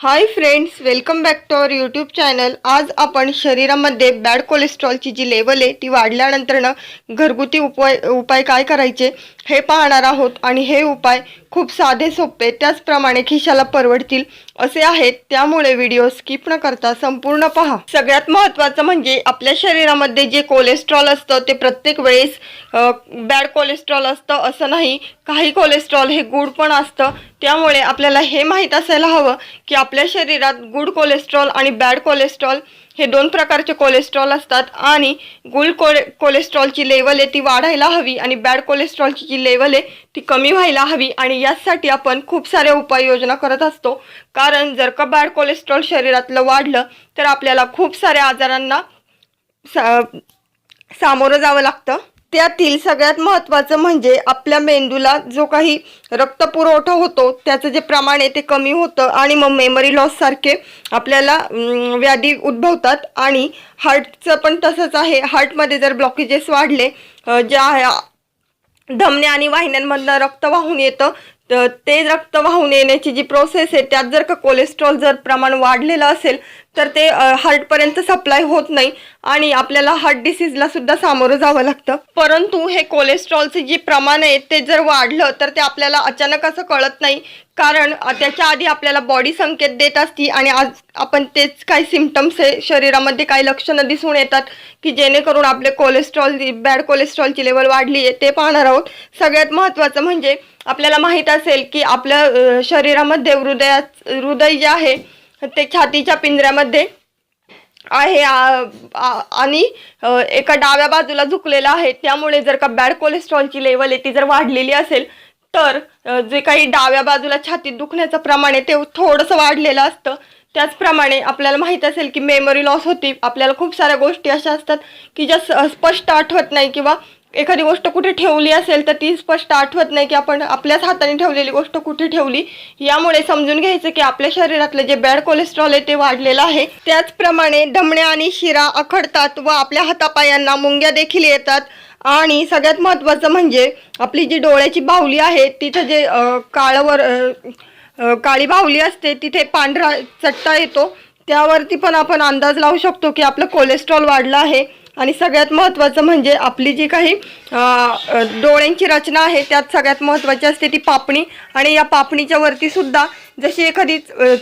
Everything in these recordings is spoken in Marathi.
Hi friends welcome back to our YouTube channel आज आपण शरीरामध्ये बॅड कोलेस्ट्रॉलची जी लेवल आहे ती वाढल्यानंतरनं घरगुती उपाय उपाय काय करायचे हे पाहणार आहोत. आणि हे उपाय खूप साधे सोपे त्याचप्रमाणे खिशाला परवडतील असे आहेत. त्यामुळे व्हिडिओ स्किप न करता संपूर्ण पहा. सगळ्यात महत्त्वाचं म्हणजे आपल्या शरीरामध्ये जे कोलेस्ट्रॉल असतं ते प्रत्येक वेळेस बॅड कोलेस्ट्रॉल असतं असं नाही. काही कोलेस्ट्रॉल हे गुड पण असतं. त्यामुळे आपल्याला हे माहीत असायला हवं की आपल्या शरीरात गुड कोलेस्ट्रॉल आणि बॅड कोलेस्ट्रॉल हे दोन प्रकारचे कोलेस्ट्रॉल असतात आणि गुड कोले कोलेस्ट्रॉलची लेवल आहे ती वाढायला हवी आणि बॅड कोलेस्ट्रॉलची जी लेवल आहे ती कमी व्हायला हवी आणि यासाठी आपण खूप साऱ्या उपाययोजना करत असतो. कारण जर का बॅड कोलेस्ट्रॉल शरीरातलं वाढलं तर आपल्याला खूप साऱ्या आजारांना सा सामोरं जावं लागतं. त्यातील सगळ्यात महत्त्वाचं म्हणजे आपल्या मेंदूला जो काही रक्तपुरवठा होतो त्याचं जे प्रमाण आहे ते कमी होतं आणि मग मेमरी लॉस सारखे आपल्याला व्याधी उद्भवतात आणि हार्टचं पण तसंच आहे. हार्टमध्ये जर ब्लॉकेजेस वाढले ज्या धमने आणि वाहिन्यांमधनं रक्त वाहून येतं तर ते रक्त वाहून येण्याची जी प्रोसेस आहे त्यात जर का कोलेस्ट्रॉल जर प्रमाण वाढलेलं असेल तर ते हार्टपर्यंत सप्लाय होत नाही आणि आपल्याला हार्ट डिसीजला सुद्धा सामोरं जावं लागतं. परंतु हे कोलेस्ट्रॉलचे जे प्रमाण आहे ते जर वाढलं तर ते आपल्याला अचानक असं कळत नाही. कारण त्याच्या आधी आपल्याला बॉडी संकेत देत असती आणि आज आपण तेच काही सिमटम्स आहे शरीरामध्ये काही लक्षणं दिसून येतात की जेणेकरून आपले कोलेस्ट्रॉल बॅड कोलेस्ट्रॉलची लेवल वाढली आहे ते पाहणार आहोत. सगळ्यात महत्त्वाचं म्हणजे आपल्याला माहीत असेल की आपल्या शरीरामध्ये हृदयात हृदय जे आहे ते छातीच्या पिंजऱ्यामध्ये आहे आणि एका डाव्या बाजूला झुकलेलं आहे. त्यामुळे जर का बॅड कोलेस्ट्रॉलची लेवल आहे ती जर वाढलेली असेल तर जे काही डाव्या बाजूला छातीत दुखण्याचं प्रमाण आहे ते थोडंसं वाढलेलं असतं. त्याचप्रमाणे आपल्याला माहीत असेल की मेमरी लॉस होती. आपल्याला खूप साऱ्या गोष्टी अशा असतात की ज्या स- स्पष्ट आठवत नाही किंवा एखादी गोष्ट कुठे ठेवली असेल तर ती स्पष्ट आठवत नाही की आपण आपल्याच हाताने ठेवलेली गोष्ट कुठे ठेवली. यामुळे समजून घ्यायचं की आपल्या शरीरातलं जे बॅड कोलेस्ट्रॉल आहे ते वाढलेलं आहे. त्याचप्रमाणे धमण्या आणि शिरा अखडतात व आपल्या हातापायांना मुंग्या देखील येतात. आणि सगळ्यात महत्त्वाचं म्हणजे आपली जी डोळ्याची बाहुली आहे तिथं जे काळवर काळी बाहुली असते तिथे पांढरा चट्टा येतो. त्यावरती पण आपण अंदाज लावू शकतो की आपलं कोलेस्ट्रॉल वाढलं आहे. आणि सगळ्यात महत्त्वाचं म्हणजे आपली जी काही डोळ्यांची रचना आहे त्यात सगळ्यात महत्त्वाची असते ती पापणी. आणि या पापणीच्या वरती सुद्धा जशी एखादी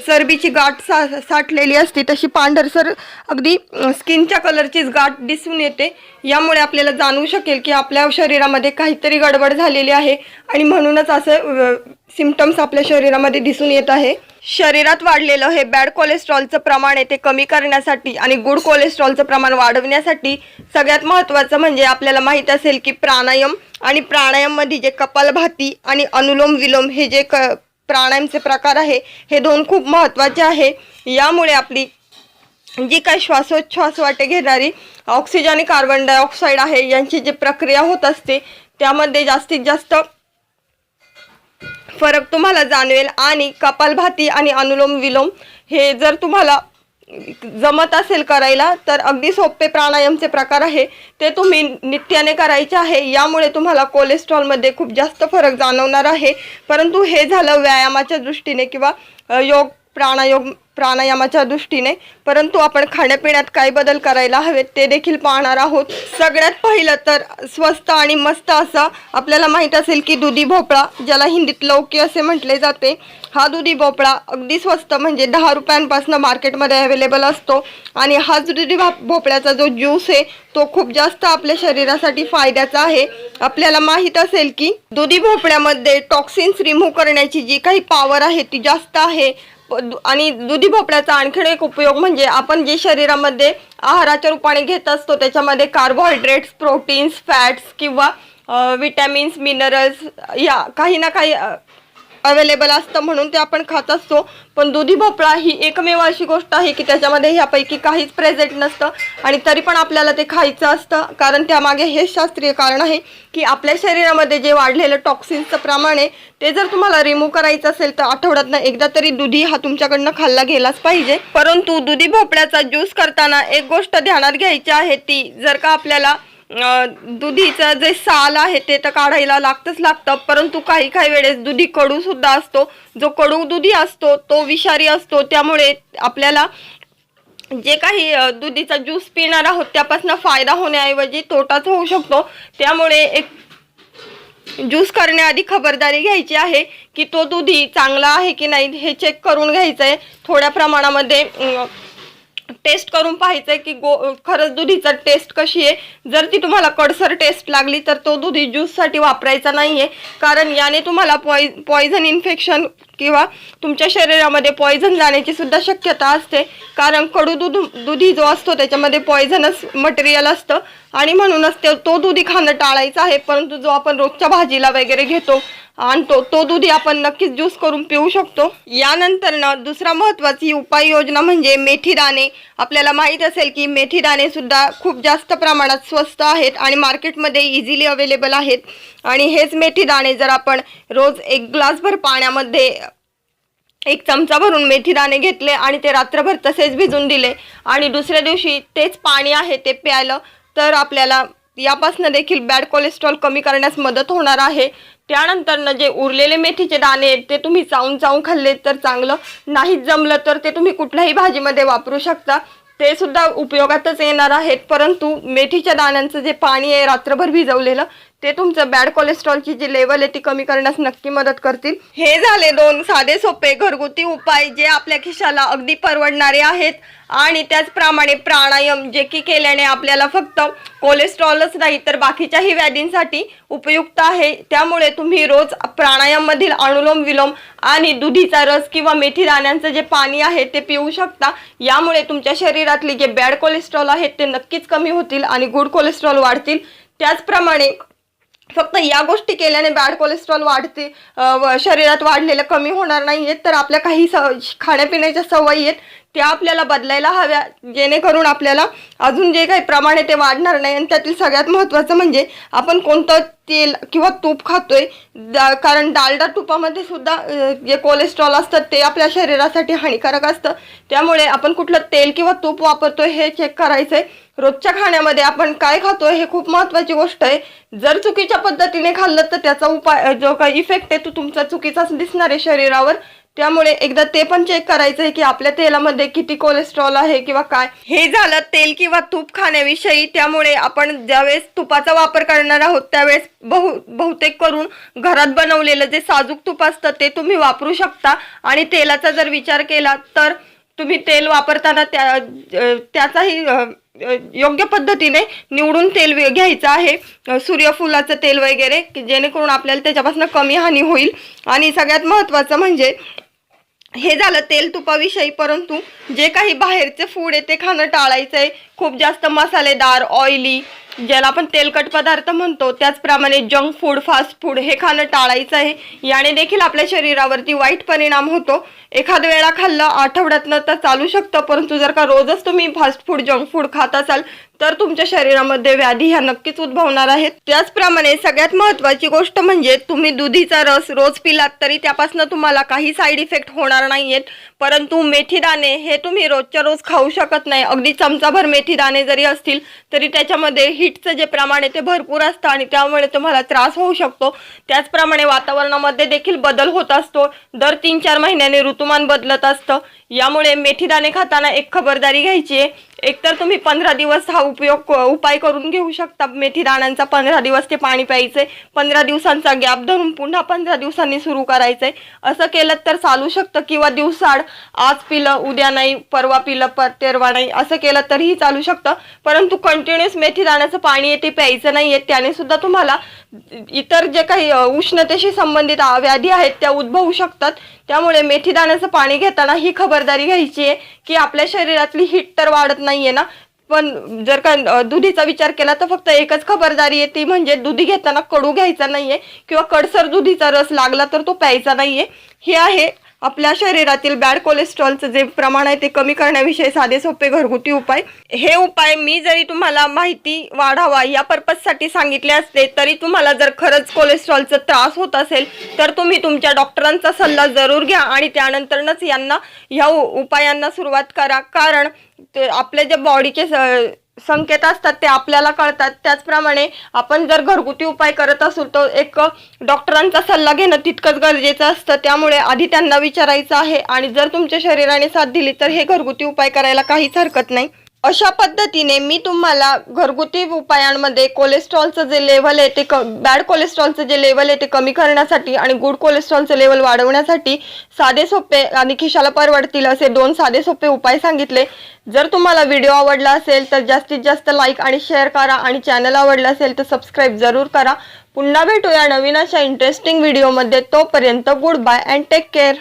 चरबीची गाठ सा साठलेली असते तशी पांढरसर अगदी स्किनच्या कलरचीच गाठ दिसून येते. यामुळे आपल्याला जाणवू शकेल की आपल्या शरीरामध्ये काहीतरी गडबड झालेली आहे. आणि म्हणूनच असं सिमटम्स आपल्या शरीरामध्ये दिसून येत आहे. शरीरात वाढलेलं हे बॅड कोलेस्ट्रॉलचं प्रमाण आहे ते कमी करण्यासाठी आणि गुड कोलेस्ट्रॉलचं प्रमाण वाढवण्यासाठी सगळ्यात महत्त्वाचं म्हणजे आपल्याला माहीत असेल की प्राणायाम आणि प्राणायाममध्ये जे कपालभाती आणि अनुलोम विलोम हे जे क प्राणायामचे प्रकार आहे हे दोन खूप महत्त्वाचे आहे. यामुळे आपली जी काही श्वासोच्छ्वास वाटे घेणारी ऑक्सिजन आणि कार्बन डायऑक्साईड आहे यांची जी प्रक्रिया होत असते त्यामध्ये जास्तीत जास्त फरक तुम्हाला जाणवेल. आणि कपालभाती आणि अनुलोम विलोम हे जर तुम्हाला जमत असेल करायला तर अगदी सोपे प्राणायामचे प्रकार आहे. ते तुम्ही नित्याने करायचे आहे. यामुळे तुम्हाला कोलेस्ट्रॉलमध्ये खूप जास्त फरक जाणवणार आहे. परंतु हे झालं व्यायामाच्या दृष्टीने किंवा योग प्राणायोग प्राणायामाच्या दृष्टीने. परंतु आपण खाण्यापिण्यात काय बदल करायला हवेत ते देखील पाहणार आहोत. सगळ्यात पहिलं तर स्वस्त आणि मस्त असा आपल्याला माहीत असेल की दुधी भोपळा ज्याला हिंदीत लौकी असे म्हटले जाते. हा दुधी भोपळा अगदी स्वस्त म्हणजे दहा रुपयांपासून मार्केटमध्ये अवेलेबल असतो. आणि हा दुधी भा- भोपळ्याचा जो ज्यूस आहे तो खूप जास्त आपल्या शरीरासाठी फायद्याचा आहे. आपल्याला माहीत असेल की दुधी भोपळ्यामध्ये टॉक्सिन्स रिमूव्ह करण्याची जी काही पॉवर आहे ती जास्त आहे. आणि दुधी भोपळ्याचा आणखीन एक उपयोग म्हणजे आपण जे शरीरामध्ये आहाराच्या रूपाने घेत असतो त्याच्यामध्ये कार्बोहायड्रेट्स प्रोटीन्स फॅट्स किंवा विटॅमिन्स मिनरल्स या काही ना काही अवेलेबल असतं म्हणून ते आपण खात असतो. पण दुधी भोपळा ही एकमेव अशी गोष्ट आहे की त्याच्यामध्ये ह्यापैकी काहीच प्रेझेंट नसतं आणि तरी पण आपल्याला ते खायचं असतं. कारण त्यामागे हे शास्त्रीय कारण आहे की आपल्या शरीरामध्ये जे वाढलेलं टॉक्सिन्सचं प्रमाण आहे ते जर तुम्हाला रिमूव्ह करायचं असेल तर आठवड्यातनं एकदा तरी दुधी हा तुमच्याकडनं खाल्ला गेलाच पाहिजे. परंतु दुधी भोपळ्याचा ज्यूस करताना एक गोष्ट ध्यानात घ्यायची आहे ती जर का आपल्याला दुधीचं जे साल आहे ते तर काढायला लागतंच लागतं परंतु काही काही वेळेस दुधी कडू सुद्धा असतो. जो कडू दुधी असतो तो विषारी असतो. त्यामुळे आपल्याला जे काही दुधीचा ज्यूस पिणार आहोत त्यापासून फायदा होण्याऐवजी तोटाच होऊ शकतो. त्यामुळे एक ज्यूस करण्याआधी खबरदारी घ्यायची आहे की तो दुधी चांगला आहे की नाही हे चेक करून घ्यायचं आहे थोड्या प्रमाणामध्ये टेस्ट करून पाहायचं आहे की गो खरंच दुधीचा टेस्ट कशी आहे. जर ती तुम्हाला कडसर टेस्ट लागली तर तो दुधी ज्यूससाठी वापरायचा नाही आहे कारण याने तुम्हाला पॉइ पॉयझन इन्फेक्शन किंवा तुमच्या शरीरामध्ये पॉयझन जाण्याची सुद्धा शक्यता असते. कारण कडू दूध दुधी जो असतो त्याच्यामध्ये पॉयझनस मटेरियल असतं. आणि म्हणूनच ते तो दुधी खाणं टाळायचं आहे. परंतु जो आपण रोजच्या भाजीला वगैरे घेतो आणतो. तो दुधी आपण नक्कीच ज्यूस करून पिऊ शकतो. यानंतर ना दुसरा महत्वाची उपाययोजना म्हणजे मेथी दाणे. आपल्याला माहीत असेल की मेथी दाणे सुद्धा खूप जास्त प्रमाणात स्वस्त आहेत आणि मार्केटमध्ये इझिली अवेलेबल आहेत. आणि हेच मेथी दाणे जर आपण रोज एक ग्लासभर पाण्यामध्ये एक चमचा भरून मेथी दाणे घेतले आणि ते रात्रभर तसेच भिजून दिले आणि दुसऱ्या दिवशी तेच पाणी आहे ते प्यायलं तर आपल्याला यापासून देखील बॅड कोलेस्ट्रॉल कमी करण्यास मदत होणार आहे. त्यानंतरनं जे उरलेले मेथीचे दाणे आहेत ते तुम्ही चावून चावून खाल्ले तर चांगलं. नाहीच जमलं तर ते तुम्ही कुठल्याही भाजीमध्ये वापरू शकता. ते सुद्धा उपयोगातच येणार आहेत. परंतु मेथीच्या दाण्यांचं जे पाणी आहे रात्रभर भिजवलेलं ते तुमचं बॅड कोलेस्ट्रॉलची जी लेवल आहे ती कमी करण्यास नक्की मदत करतील. हे झाले दोन साधे सोपे घरगुती उपाय जे आपल्या खिशाला अगदी परवडणारे आहेत. आणि त्याचप्रमाणे प्राणायाम जे की केल्याने आपल्याला फक्त कोलेस्ट्रॉलच नाही तर बाकीच्याही व्याधींसाठी उपयुक्त आहे. त्यामुळे तुम्ही रोज प्राणायाममधील अनुलोम विलोम आणि दुधीचा रस किंवा मेथी दाण्यांचं जे पाणी आहे ते पिऊ शकता. यामुळे तुमच्या शरीरातले जे बॅड कोलेस्ट्रॉल आहेत ते नक्कीच कमी होतील आणि गुड कोलेस्ट्रॉल वाढतील. त्याचप्रमाणे फक्त या गोष्टी केल्याने बॅड कोलेस्ट्रॉल वाढते शरीरात वाढलेलं कमी होणार नाही आहेत तर आपल्या काही स खाण्यापिण्याच्या सवयी आहेत त्या आपल्याला बदलायला हव्या. जेणेकरून आपल्याला अजून जे काही प्रमाण आहे ते वाढणार नाही. आणि त्यातील सगळ्यात महत्त्वाचं म्हणजे आपण कोणतं तेल किंवा तूप खातोय. दा कारण डालडा तुपामध्ये सुद्धा जे कोलेस्ट्रॉल असतं ते आपल्या शरीरासाठी हानिकारक असतं. त्यामुळे आपण कुठलं तेल किंवा तूप वापरतोय हे चेक करायचं आहे रोजच्या खाण्यामध्ये आपण काय खातोय हे खूप महत्त्वाची गोष्ट आहे. जर चुकीच्या पद्धतीने खाल्लं तर त्याचा उपाय जो काही इफेक्ट आहे तो तुमचा चुकीचाच दिसणार आहे शरीरावर. त्यामुळे एकदा ते पण चेक करायचं आहे की आपल्या तेलामध्ये किती कोलेस्ट्रॉल आहे किंवा काय. हे झालं तेल किंवा तूप खाण्याविषयी. त्यामुळे आपण ज्यावेळेस तुपाचा वापर करणार आहोत त्यावेळेस बहु बहुतेक करून घरात बनवलेलं जे साजूक तूप असतं ते तुम्ही वापरू शकता. आणि तेलाचा जर विचार केला तर तुम्ही तेल वापरताना त्या त्याचाही योग्य पद्धतीने निवडून तेल घ्यायचं आहे. सूर्यफुलाचं तेल वगैरे की जेणेकरून आपल्याला त्याच्यापासून कमी हानी होईल. आणि सगळ्यात महत्त्वाचं म्हणजे हे झालं तेल तुपाविषयी परंतु जे काही बाहेरचे फूड आहे ते खाणं टाळायचं आहे खूप जास्त मसालेदार ऑइली ज्याला आपण तेलकट पदार्थ म्हणतो त्याचप्रमाणे जंक फूड फास्ट फूड हे खाणं टाळायचं आहे. याने देखील आपल्या शरीरावरती वाईट परिणाम होतो. एखाद वेळा खाल्लं आठवड्यातनं तर चालू शकतं परंतु जर का रोजच तुम्ही फास्ट फूड जंक फूड खात असाल तर तुमच्या शरीरामध्ये व्याधी ह्या नक्कीच उद्भवणार आहेत. त्याचप्रमाणे सगळ्यात महत्त्वाची गोष्ट म्हणजे तुम्ही दुधीचा रस रोज पिलात तरी त्यापासून तुम्हाला काही साईड इफेक्ट होणार नाहीयेत. परंतु मेथीदाणे हे तुम्ही रोजच्या रोज खाऊ शकत नाही. अगदी चमचाभर मेथीदाणे जरी असतील तरी त्याच्यामध्ये हीटचं जे प्रमाण आहे ते भरपूर असतं आणि त्यामुळे तुम्हाला त्रास होऊ शकतो. त्याचप्रमाणे वातावरणामध्ये देखील बदल होत असतो. दर तीन चार महिन्याने ऋतुमान बदलत असतं. यामुळे मेथी दाणे खाताना एक खबरदारी घ्यायची आहे. एकतर तुम्ही पंधरा दिवस हा उपयोग उपाय करून घेऊ शकता. मेथी दाण्यांचा पंधरा दिवस ते पाणी प्यायचे. पंधरा दिवसांचा गॅप धरून पुन्हा पंधरा दिवसांनी सुरू करायचंय असं केलं तर चालू शकतं किंवा दिवसाड आज पिलं उद्या नाही परवा पिलं पर तेरवा नाही असं केलं तरीही चालू शकतं. परंतु कंटिन्युअस मेथी दाण्याचं पाणी आहे ते प्यायचं नाही आहे त्याने सुद्धा तुम्हाला इतर जे काही उष्णतेशी संबंधित व्याधी आहेत त्या उद्भवू शकतात. त्यामुळे मेथी दाण्याचं पाणी घेताना ही खबरदारी घ्यायची आहे की आपल्या शरीरातली हीट तर वाढत नाहीये ना? पण जर का दुधीचा विचार केला तर फक्त एकच खबरदारी आहे ती म्हणजे दुधी घेताना कडू घ्यायचा नाहीये किंवा कडसर दुधीचा रस लागला तर तो प्यायचा नाहीये. हे आहे आपल्या शरीरातील बॅड कोलेस्ट्रॉलचं जे प्रमाण आहे ते कमी करण्याविषयी साधे सोपे घरगुती उपाय. हे उपाय मी जरी तुम्हाला माहिती वाढावा या पर्पजसाठी सांगितले असते तरी तुम्हाला जर खरंच कोलेस्ट्रॉलचा त्रास होत असेल तर तुम्ही तुमच्या डॉक्टरांचा सल्ला जरूर घ्या आणि त्यानंतरच यांना ह्या उपायांना सुरुवात करा. कारण ते आपल्या ज्या बॉडीचे स- संकेत असतात ते आपल्याला कळतात. त्याचप्रमाणे आपण जर घरगुती उपाय करत असू तर एक डॉक्टरांचा सल्ला घेणं तितकंच गरजेचं असतं. त्यामुळे आधी त्यांना विचारायचं आहे आणि जर तुमच्या शरीराने साथ दिली तर हे घरगुती उपाय करायला काहीच हरकत नाही. अशा पद्धतीने मी तुम्हाला घरगुती उपायांमध्ये कोलेस्ट्रॉलचं जे लेवल आहे ते क बॅड कोलेस्ट्रॉलचं जे लेवल आहे ते कमी करण्यासाठी आणि गुड कोलेस्ट्रॉलचं लेवल वाढवण्यासाठी साधे सोपे आणि खिशाला परवडतील असे दोन साधे सोपे उपाय सांगितले. जर तुम्हाला व्हिडिओ आवडला असेल तर जास्तीत जास्त लाईक आणि शेअर करा आणि चॅनल आवडलं असेल तर सबस्क्राईब जरूर करा. पुन्हा भेटूया नवीन अशा इंटरेस्टिंग व्हिडिओमध्ये तोपर्यंत goodbye and take care